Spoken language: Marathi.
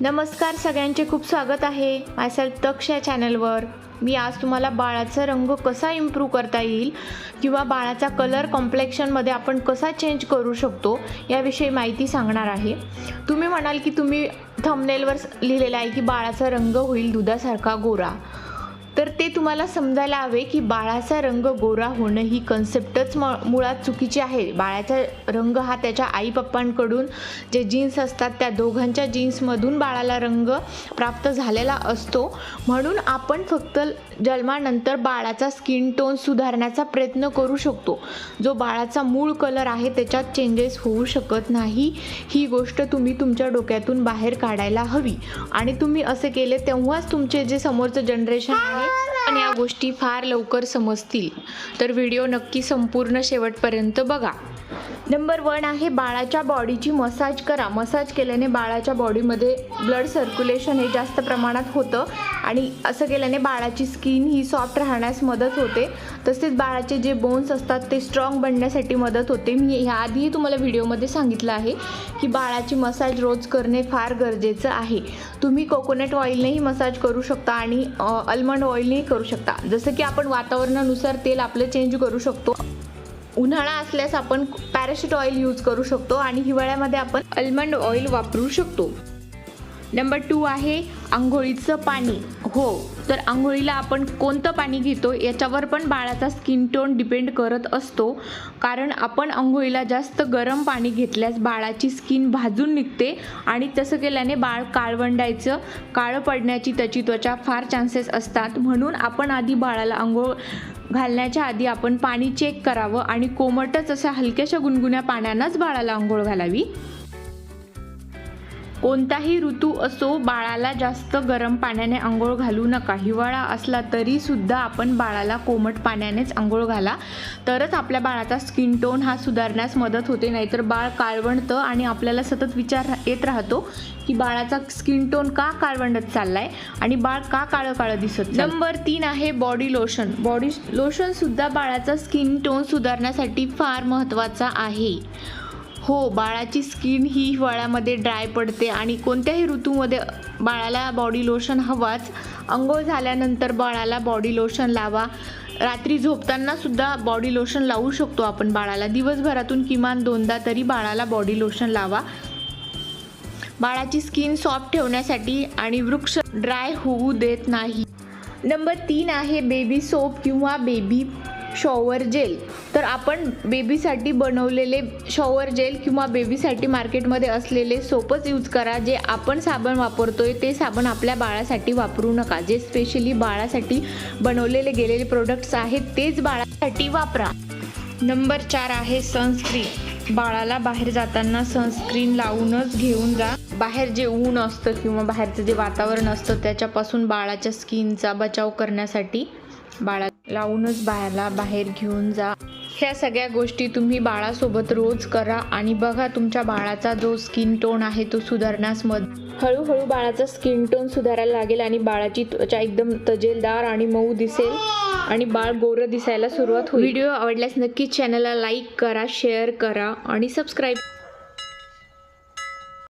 नमस्कार सगळ्यांचे खूप स्वागत आहे मायसेल्फ तक्ष या चॅनलवर मी आज तुम्हाला बाळाचा रंग कसा इम्प्रूव्ह करता येईल किंवा बाळाचा कलर कॉम्प्लेक्शनमध्ये आपण कसा चेंज करू शकतो याविषयी माहिती सांगणार आहे. तुम्ही म्हणाल की तुम्ही थंबनेलवर लिहिलेलं आहे की बाळाचा रंग होईल दुधासारखा गोरा. तर ते तुम्हाला समजायला हवे की बाळाचा रंग गोरा होणं ही कन्सेप्टच म मुळात चुकीची आहे. बाळाचा रंग हा त्याच्या आई पप्पांकडून जे जीन्स असतात त्या दोघांच्या जीन्समधून बाळाला रंग प्राप्त झालेला असतो. म्हणून आपण फक्त जन्मानंतर बाळाचा स्किन टोन सुधारण्याचा प्रयत्न करू शकतो. जो बाळाचा मूळ कलर आहे त्याच्यात चेंजेस होऊ शकत नाही. ही गोष्ट तुम्ही तुमच्या डोक्यातून बाहेर काढायला हवी. आणि तुम्ही असे केले तेव्हाच तुमचे जे समोरचं जनरेशन आहे पण या गोष्टी फार लवकर समजतील. तर व्हिडिओ नक्की संपूर्ण शेवटपर्यंत बघा. नंबर वन आहे बाळाच्या बॉडीची मसाज करा. मसाज केल्याने बाळाच्या बॉडीमध्ये ब्लड सर्क्युलेशन हे जास्त प्रमाणात होतं आणि असं केल्याने बाळाची स्किन ही सॉफ्ट राहण्यास मदत होते. तसेच बाळाचे जे बोन्स असतात ते स्ट्रॉंग बनण्यासाठी मदत होते. मी ह्या आधीही तुम्हाला व्हिडिओमध्ये सांगितलं आहे की बाळाची मसाज रोज करणे फार गरजेचं आहे. तुम्ही कोकोनट ऑइलनेही मसाज करू शकता आणि अल्मंड ऑइलनेही करू शकता. जसं की आपण वातावरणानुसार तेल आपलं चेंज करू शकतो. उन्हाळा असल्यास आपण पॅराशूट ऑइल यूज करू शकतो आणि हिवाळ्यामध्ये आपण अल्मंड ऑइल वापरू शकतो. नंबर टू आहे आंघोळीचं पाणी. हो तर आंघोळीला आपण कोणतं पाणी घेतो याच्यावर पण बाळाचा स्किन टोन डिपेंड करत असतो. कारण आपण आंघोळीला जास्त गरम पाणी घेतल्यास बाळाची स्किन भाजून निघते आणि तसं केल्याने बाळ काळवंडायचं काळं पडण्याची त्याची त्वचा फार चान्सेस असतात. म्हणून आपण आधी बाळाला आंघोळ घालण्याच्या आधी आपण पाणी चेक करावं आणि कोमटच अशा हलक्याशा गुणगुण्या पाण्यानंच बाळाला आंघोळ घालावी. कोणताही ऋतू असो बाळाला जास्त गरम पाण्याने आंघोळ घालू नका. हिवाळा असला तरी सुद्धा आपण बाळाला कोमट पाण्यानेच आंघोळ घाला. तरच आपल्या बाळाचा स्किन टोन हा सुधारण्यास मदत होते. नाहीतर बाळ काळवंडतं आणि आपल्याला सतत विचार येत राहतो की बाळाचा स्किन टोन का काळवंडत चाललाय आणि बाळ का काळं काळं दिसत नंबर तीन आहे बॉडी लोशन. बॉडी लोशन सुद्धा बाळाचा स्किन टोन सुधारण्यासाठी फार महत्त्वाचा आहे. हो बाळाची स्किन ही हिवाळ्यामध्ये ड्राय पडते आणि कोणत्याही ऋतूमध्ये बाळाला बॉडी लोशन हवाच. अंघोळ झाल्यानंतर बाळाला बॉडी लोशन लावा. रात्री झोपताना सुद्धा बॉडी लोशन लावू शकतो आपण बाळाला. दिवसभरातून किमान दोनदा तरी बाळाला बॉडी लोशन लावा. बाळाची स्किन सॉफ्ट ठेवण्यासाठी आणि वृक्ष ड्राय होऊ देत नाही. नंबर तीन आहे बेबी सोप किंवा बेबी शॉवर जेल. तर आपण बेबीसाठी बनवलेले शॉवर जेल किंवा बेबीसाठी मार्केटमध्ये असलेले सोपच यूज करा. जे आपण साबण वापरतोय ते साबण आपल्या बाळासाठी वापरू नका. जे स्पेशली बाळासाठी बनवलेले गेलेले प्रोडक्ट्स आहेत तेच बाळासाठी वापरा. नंबर चार आहे सनस्क्रीन बाळाला बाहेर जाताना सनस्क्रीन लावूनच घेऊन जा. बाहेर जे ऊन असतं किंवा बाहेरचं जे वातावरण असतं त्याच्यापासून बाळाच्या स्किनचा बचाव करण्यासाठी बाळा लावूनच बाळाला बाहेर घेऊन जा. ह्या सगळ्या गोष्टी तुम्ही बाळासोबत रोज करा आणि बघा तुमच्या बाळाचा जो स्किन टोन आहे तो सुधारण्यास मद हळूहळू बाळाचा स्किन टोन सुधारायला लागेल आणि बाळाची त्वचा एकदम तजेलदार आणि मऊ दिसेल आणि बाळ गोरं दिसायला सुरुवात होईल. व्हिडिओ आवडल्यास नक्कीच चॅनलला लाईक करा शेअर करा आणि सबस्क्राईब